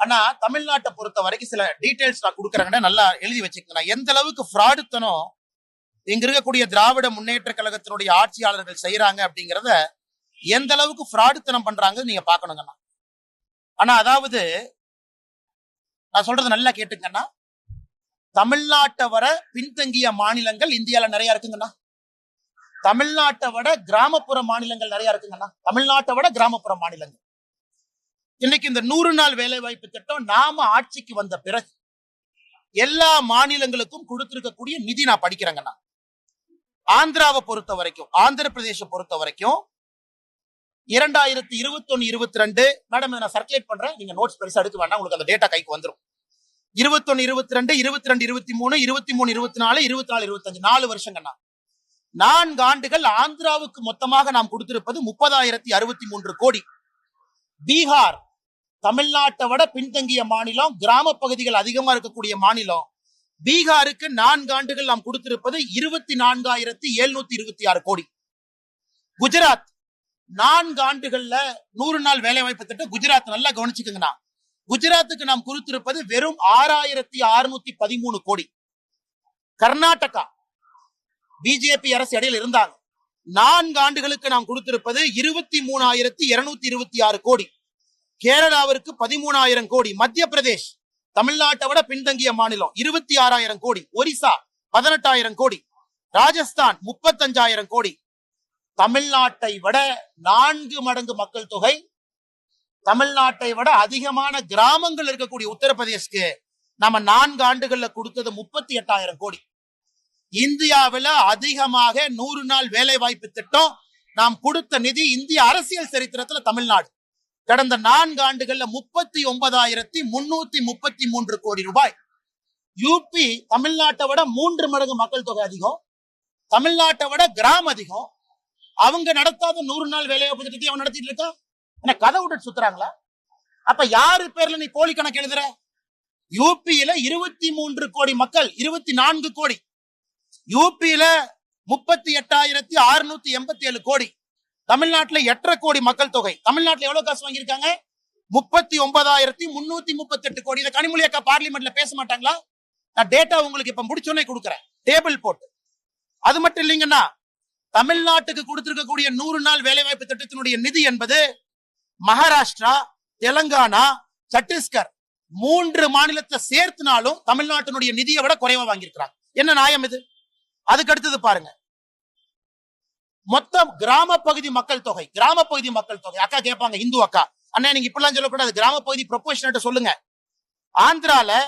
ஆனா தமிழ்நாட்டை பொறுத்த வரைக்கும் சில டீடைல்ஸ் நான் கொடுக்குறேங்கன்னா நல்லா எழுதி வச்சுக்கணும் எந்த அளவுக்கு ஃப்ராடுத்தனம் இங்க இருக்கக்கூடிய திராவிட முன்னேற்ற கழகத்தினுடைய ஆட்சியாளர்கள் செய்யறாங்க அப்படிங்கிறத எந்த அளவுக்கு ஃப்ராடுத்தனம் பண்றாங்க நீங்க பாக்கணுங்கண்ணா ஆனா அதாவது நான் சொல்றது நல்லா கேட்டுங்கன்னா தமிழ்நாட்டை வர பின்தங்கிய மாநிலங்கள் இந்தியால நிறைய இருக்குங்கண்ணா தமிழ்நாட்டை விட கிராமப்புற மாநிலங்கள் நிறைய இருக்குங்கண்ணா தமிழ்நாட்டை விட கிராமப்புற மாநிலங்கள். இன்னைக்கு இந்த நூறு நாள் வேலை வாய்ப்பு திட்டம் நாம ஆட்சிக்கு வந்த பிறகு எல்லா மாநிலங்களுக்கும் கொடுத்திருக்கக்கூடிய நிதி நான் படிக்கிறேங்கண்ணா ஆந்திராவை பொறுத்த வரைக்கும் ஆந்திர பிரதேச பொறுத்த வரைக்கும் இரண்டாயிரத்தி இருபத்தி ஒன்னு இருபத்தி ரெண்டு மேடம் நான் சர்க்குலேட் பண்றேன். நீங்க நோட்ஸ் பெருசா எடுக்க வேண்டாம் உங்களுக்கு அந்த டேட்டா கைக்கு வந்துரும். இருபத்தொன்னு இருபத்தி ரெண்டு இருபத்தி ரெண்டு இருபத்தி மூணு இருபத்தி மூணு இருபத்தி நாலு இருபத்தி நாலு இருபத்தஞ்சு நாலு வருஷங்கண்ணா நான்கு ஆண்டுகள் ஆந்திராவுக்கு மொத்தமாக நாம் கொடுத்திருப்பது முப்பதாயிரத்தி அறுபத்தி மூன்று கோடி. பீகார் தமிழ்நாட்டை விட பின்தங்கிய மாநிலம் கிராம பகுதிகள் அதிகமா இருக்கக்கூடிய மாநிலம். பீகாருக்கு நான்கு ஆண்டுகள் நாம் கொடுத்திருப்பது இருபத்தி நான்காயிரத்தி எழுநூத்தி இருபத்தி ஆறு கோடி. குஜராத் நான்கு ஆண்டுகள்ல நூறு நாள் வேலை வாய்ப்பு திட்டம் குஜராத் நல்லா கவனிச்சுக்கோங்கண்ணா. குஜராத்துக்கு நாம் கொடுத்திருப்பது வெறும் ஆறாயிரத்தி அறுநூத்தி பதிமூணு கோடி. கர்நாடகா பிஜேபி அரசு இடையில இருந்தாங்க. நான்கு ஆண்டுகளுக்கு நாம் கொடுத்திருப்பது இருபத்தி மூணாயிரத்தி இருநூத்தி இருபத்தி ஆறு கோடி. கேரளாவிற்கு பதிமூணாயிரம் கோடி மத்திய பிரதேஷ் தமிழ்நாட்டை விட பின்தங்கிய மாநிலம் இருபத்தி ஆறாயிரம் கோடி ஒரிசா பதினெட்டாயிரம் கோடி ராஜஸ்தான் முப்பத்தஞ்சாயிரம் கோடி. தமிழ்நாட்டை விட நான்கு மடங்கு மக்கள் தொகை தமிழ்நாட்டை விட அதிகமான கிராமங்கள் இருக்கக்கூடிய உத்தரப்பிரதேஷ்க்கு நம்ம நான்கு ஆண்டுகள்ல கொடுத்தது முப்பத்தி எட்டாயிரம் கோடி. இந்தியாவில அதிகமாக நூறு நாள் வேலை வாய்ப்பு திட்டம் நாம் கொடுத்த நிதி இந்திய அரசியல் சரித்திரத்துல தமிழ்நாடு. கடந்த நான்கு ஆண்டுகள்ல முப்பத்தி ஒன்பதாயிரத்தி முன்னூத்தி முப்பத்தி மூன்று கோடி ரூபாய். யூபி தமிழ்நாட்டை விட மூன்று மடங்கு மக்கள் தொகை அதிகம். தமிழ்நாட்டை விட கிராம அதிகம். அவங்க நடத்தாத நூறு நாள் வேலைவாய்ப்பு திட்டத்தை அவன் நடத்திட்டு இருக்கா? என்ன கதை விட்டுட்டு சுத்துறாங்களா? அப்ப யாரு பேர்ல நீ போலி கணக்கு எழுதுற? யூபியில இருபத்தி மூன்று கோடி மக்கள் இருபத்தி நான்கு கோடி. யூபியில முப்பத்தி எட்டாயிரத்தி அறுநூத்தி எண்பத்தி ஏழு கோடி. தமிழ்நாட்டுல எட்டரை கோடி மக்கள் தொகை. தமிழ்நாட்டுல எவ்வளவு காசு வாங்கியிருக்காங்க? முப்பத்தி ஒன்பதாயிரத்தி முன்னூத்தி முப்பத்தி எட்டு கோடி. இதை கனிமொழி அக்கா பார்லிமெண்ட்ல பேச மாட்டாங்களா? நான் டேட்டா உங்களுக்கு இப்ப முடிச்சோன்னே கொடுக்குறேன். டேபிள் போட்டு. அது மட்டும் இல்லைங்கன்னா தமிழ்நாட்டுக்கு கொடுத்திருக்கக்கூடிய நூறு நாள் வேலைவாய்ப்பு திட்டத்தினுடைய நிதி என்பது மகாராஷ்டிரா தெலங்கானா சத்தீஸ்கர் மூன்று மாநிலத்தை சேர்த்துனாலும் தமிழ்நாட்டினுடைய நிதியை விட குறைவா வாங்கியிருக்கிறாங்க. என்ன நியாயம் இது? அதுக்கு அடுத்தது பாருங்க. மொத்தம் கிராம பகுதி மக்கள் தொகை கிராம பகுதி மக்கள் தொகை. அக்கா கேட்பாங்க இந்து அக்கா. அண்ணா நீங்க இப்படிலாம் சொல்லக்கூடாது. கிராம பகுதி ப்ரொபோஷன் சொல்லுங்க. ஆந்திரால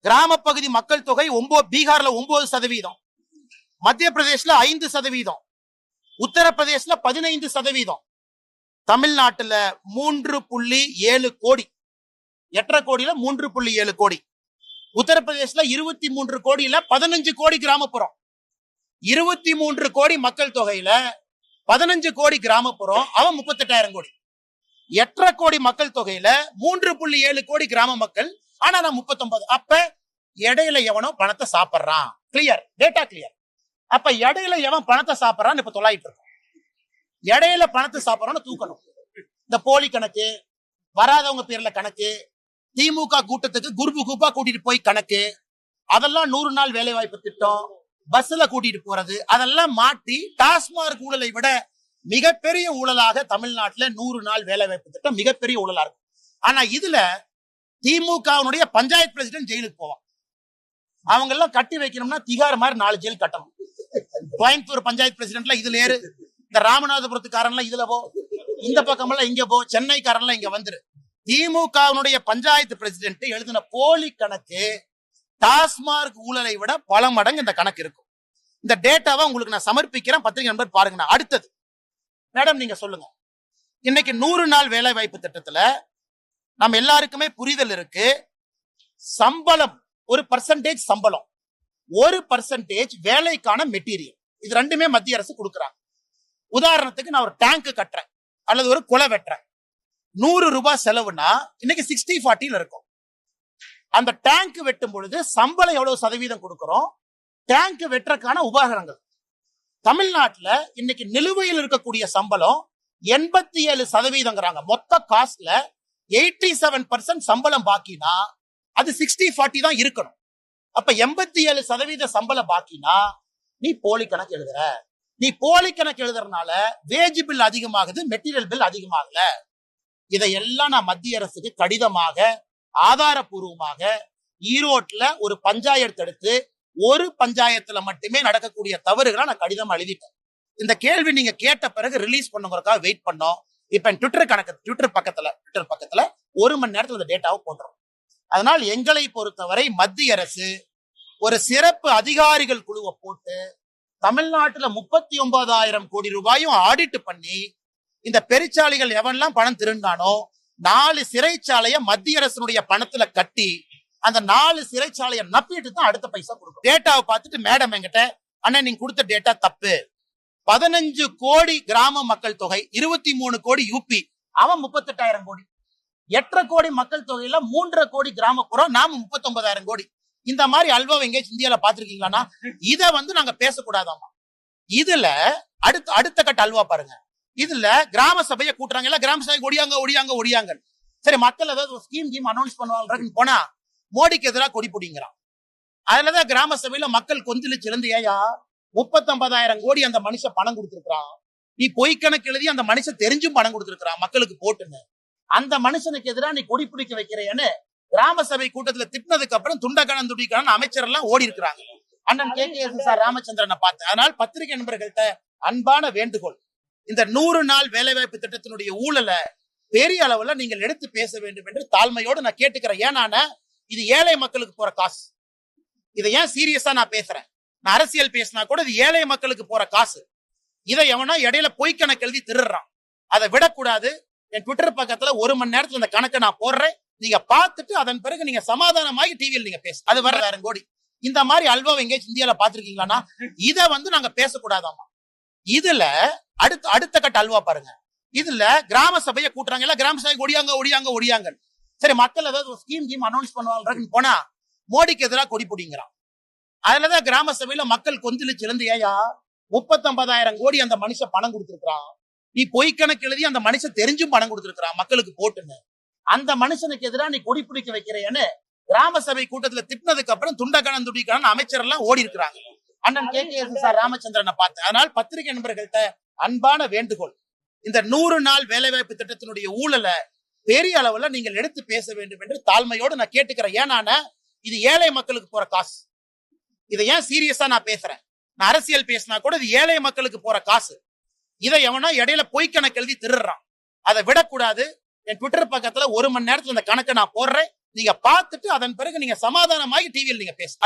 கிராம பகுதி மக்கள் தொகை ஒன்பது பீகார்ல ஒன்பது சதவீதம். மத்திய பிரதேஷ்ல ஐந்து சதவீதம். உத்தரப்பிரதேஷ்ல பதினைந்து சதவீதம். தமிழ்நாட்டுல மூன்று புள்ளி ஏழு கோடி. எட்டரை கோடியில மூன்று புள்ளி ஏழு கோடி. உத்தரப்பிரதேசல இருபத்தி மூன்று கோடியில பதினஞ்சு கோடி கிராமப்புறம். இருபத்தி மூன்று கோடி மக்கள் தொகையில பதினஞ்சு கோடி கிராமப்புறம் அவன் முப்பத்தெட்டாயிரம் கோடி. எட்டரை கோடி மக்கள் தொகையில மூன்று புள்ளி ஏழு கோடி கிராம மக்கள் ஆனா நான் முப்பத்தொன்பது. அப்ப இடையில எவனோ பணத்தை சாப்பிடுறான். கிளியர் டேட்டா கிளியர் அப்ப இடையில எவன் பணத்தை சாப்பிடுறான்னு இப்ப தொலாயிட்டு இருக்கோம். இடையில பணத்தை சாப்பிடறான்னு தூக்கணும். இந்த போலி கணக்கு வராதவங்க பேர்ல கணக்கு திமுக கூட்டத்துக்கு குருபு குப்பா கூட்டிட்டு போய் கணக்கு அதெல்லாம் நூறு நாள் வேலை வாய்ப்பு திட்டம். பஸ்ல கூட்டிட்டு போறது அதெல்லாம் மாட்டி டாஸ்மார்க் ஊழலை விட மிகப்பெரிய ஊழலாக தமிழ்நாட்டுல நூறு நாள் வேலை வாய்ப்பு திட்டம் மிகப்பெரிய ஊழலா இருக்கும். ஆனா இதுல திமுகவுடைய பஞ்சாயத்து பிரசிடென்ட் ஜெயிலுக்கு போவான். அவங்க எல்லாம் கட்டி வைக்கணும்னா திகார் மாதிரி நாலு ஜெயில் கட்டணும். கோயம்புத்தூர் பஞ்சாயத்து பிரசிடென்ட்ல இதுல ஏறு இந்த ராமநாதபுரத்துக்காரன்லாம் இதுல போ. இந்த பக்கமெல்லாம் இங்க போ. சென்னைக்காரன்லாம் இங்க வந்துரு. திமுகவினுடைய பஞ்சாயத்து பிரசிடென்ட் எழுதின போலி கணக்கு டாஸ்மார்க் ஊழலை விட பல மடங்கு இந்த கணக்கு இருக்கும். இந்த டேட்டாவை உங்களுக்கு நான் சமர்ப்பிக்கிறேன். பத்திரிகை நண்பர் பாருங்க அடுத்தது. மேடம் நீங்க சொல்லுங்க. இன்னைக்கு நூறு நாள் வேலை வாய்ப்பு திட்டத்துல நம்ம எல்லாருக்குமே புரிதல் இருக்கு. சம்பளம் ஒரு பர்சன்டேஜ் சம்பளம். ஒரு பர்சன்டேஜ் வேலைக்கான மெட்டீரியல் இது ரெண்டுமே மத்திய அரசு கொடுக்குறாங்க. உதாரணத்துக்கு நான் ஒரு டேங்க் கட்டுறேன். அல்லது ஒரு குலை வெட்டுறேன். நூறு ரூபாய் செலவுனா இன்னைக்கு சிக்ஸ்டி ஃபார்ட்டியில் இருக்கும். அந்த டேங்க் வெட்டும் பொழுது சம்பளம் எவ்வளவு சதவீதம் கொடுக்கிறோம்? டேங்க் வெட்டுறதுக்கான உபகரணங்கள். தமிழ்நாட்டுல இன்னைக்கு நிலுவையில் இருக்கக்கூடிய சம்பளம் எண்பத்தி ஏழு சதவீதங்கிறாங்க மொத்த காஸ்ட்ல எயிட்டி செவன் பர்சன்ட் சம்பளம் பாக்கினா அது சிக்ஸ்டி ஃபார்ட்டி தான் இருக்கணும். அப்ப எண்பத்தி ஏழு சதவீத சம்பளம் பாக்கினா நீ போலி கணக்கு எழுதுற. நீ போலி கணக்கு எழுதுறதுனால வேஜ் பில் அதிகமாகுது மெட்டீரியல் பில் அதிகமாகல. இதையெல்லாம் நான் மத்திய அரசுக்கு கடிதமாக ஆதாரபூர்வமாக ஈரோட்ல ஒரு பஞ்சாயத்து எடுத்து ஒரு பஞ்சாயத்துல மட்டுமே நடக்கக்கூடிய தவறுகளை நான் கடிதம் எழுதிட்டேன். இந்த கேள்வி நீங்க கேட்ட பிறகு ரிலீஸ் பண்ணுங்கிறதுக்காக வெயிட் பண்ணோம். இப்ப ட்விட்டர் கணக்கு ட்விட்டர் பக்கத்துல ட்விட்டர் பக்கத்துல ஒரு மணி நேரத்துல இந்த டேட்டாவை போடுறோம் அதனால் எங்களை பொறுத்தவரை மத்திய அரசு ஒரு சிறப்பு அதிகாரிகள் குழுவை போட்டு தமிழ்நாட்டுல முப்பத்தி ஒன்பதாயிரம் கோடி ரூபாயும் ஆடிட் பண்ணி இந்த பெருச்சாளிகள் எவன்லாம் பணம் திருண்டானோ நாலு சிறைச்சாலைய மத்திய அரசினுடைய பணத்துல கட்டி அந்த நாலு சிறைச்சாலையை நப்பிட்டு தான் அடுத்த பைசா கொடுக்கும் டேட்டாவை பார்த்துட்டு மேடம் என்கிட்ட அண்ணன் நீங்க கொடுத்த டேட்டா தப்பு. பதினஞ்சு கோடி கிராம மக்கள் தொகை இருபத்தி மூணு கோடி யூபி அவன் முப்பத்தெட்டாயிரம் கோடி. எட்டரை கோடி மக்கள் தொகையில மூன்றரை கோடி கிராமப்புறம் நாம முப்பத்தொன்பதாயிரம் கோடி. இந்த மாதிரி அல்வா எங்கேயாச்சும் இந்தியால பாத்திருக்கீங்களான்னா இதை வந்து நாங்க பேசக்கூடாதாமா இதுல அடுத்த அடுத்த கட்ட அல்வா பாருங்க. இதுல கிராம சபையை கூட்டுறாங்க. எல்லாம் கிராம சபை ஒடியாங்க ஒடியாங்க ஒடியாங்க. சரி மக்கள் ஏதாவது ஒரு ஸ்கீம் கீம் அனௌன்ஸ் பண்ணுவாங்கன்னு போனா மோடிக்கு எதிராக கொடி பிடிங்கிறான். அதுலதான் கிராம சபையில மக்கள் கொந்தளிச்சு இருந்து ஏயா முப்பத்தொன்பதாயிரம் கோடி அந்த மனுஷன் பணம் கொடுத்துருக்கான் நீ பொய் கணக்கு எழுதி அந்த மனுஷன் தெரிஞ்சும் பணம் கொடுத்துருக்கான் மக்களுக்கு போட்டுன்னு. அந்த மனுஷனுக்கு எதிராக நீ கொடி பிடிக்க வைக்கிறேன்னு கிராம சபை கூட்டத்துல திட்டினதுக்கு அப்புறம் துண்டகணம் துடிக்கணும் அமைச்சர் எல்லாம் ஓடி இருக்கிறாங்க. அண்ணன் கே. கே. சார் ராமச்சந்திரனை பார்த்தேன் அதனால் பத்திரிகை நண்பர்கள்ட்ட அன்பான வேண்டுகோள். இந்த நூறு நாள் வேலைவாய்ப்பு திட்டத்தினுடைய ஊழலை பெரிய அளவுல நீங்கள் எடுத்து பேச வேண்டும் என்று தாழ்மையோடு நான் கேட்டுக்கிறேன். ஏன்னா இது ஏழை மக்களுக்கு போற காசு. இதை ஏன் சீரியஸா நான் பேசுறேன்? நான் அரசியல் பேசினா கூட இது ஏழை மக்களுக்கு போற காசு. இதை எவனா இடையில பொய் கணக்கு எழுதி திருடுறான். அதை விடக்கூடாது. என் ட்விட்டர் பக்கத்துல ஒரு மணி நேரத்துல இந்த கணக்கை நான் போடுறேன். நீங்க பார்த்துட்டு அதன் பிறகு நீங்க சமாதானமாகி டிவியில் நீங்க பேசு. அது வர கோடி. இந்த மாதிரி அல்வா எங்கேயாச்சும் இந்தியால பாத்திருக்கீங்களான்னா இதை வந்து நாங்க பேசக்கூடாதாமா இதுல அடுத்த அடுத்த கட்ட அல்வா பாருங்க. இதுல கிராம சபையை கூட்டுறாங்க. இல்ல கிராம சபை ஒடியாங்க ஒடியாங்க ஒடியாங்க. சரி மக்கள் ஏதாவது ஒரு ஸ்கீம் கீம் அனௌன்ஸ் பண்ணுவாங்கன்னு போனா மோடிக்கு எதிராக கொடி பிடிங்கிறான். அதுலதான் கிராம சபையில மக்கள் கொந்தளிச்சு இருந்து ஏயா முப்பத்தொன்பதாயிரம் கோடி அந்த மனுஷன் பணம் கொடுத்துருக்கான் நீ பொய் கணக்கு எழுதி அந்த மனுஷன் தெரிஞ்சும் பணம் கொடுத்துருக்கான் மக்களுக்கு போட்டுன்னு. அந்த மனுஷனுக்கு எதிராக நீ கொடி பிடிக்க வைக்கிறேன்னு கிராம சபை கூட்டத்துல திட்டினதுக்கு அப்புறம் துண்டகணம் துடிக்கணும் அமைச்சர் எல்லாம் ஓடி இருக்கிறாங்க அண்ணன் கே. கே. சார் ராமச்சந்திரனை பார்த்தேன் அதனால் பத்திரிகை நண்பர்கள்ட்ட அன்பான வேண்டுகோள். இந்த நூறு நாள் வேலைவாய்ப்பு திட்டத்தினுடைய ஊழலை பெரிய அளவுல நீங்கள் எடுத்து பேச வேண்டும் என்று தாழ்மையோடு நான் கேட்டுக்கிறேன். ஏன்னா இது ஏழை மக்களுக்கு போற காசு. இதை ஏன் சீரியஸா நான் பேசுறேன்? நான் அரசியல் பேசினா கூட இது ஏழை மக்களுக்கு போற காசு. இதை எவனா இடையில பொய் கணக்கு எழுதி திருடுறான். அதை விடக்கூடாது. என் ட்விட்டர் பக்கத்துல ஒரு மணி நேரத்துல இந்த கணக்கை நான் போடுறேன். நீங்க பார்த்துட்டு அதன் பிறகு நீங்க சமாதானமாகி டிவியில் நீங்க பேச.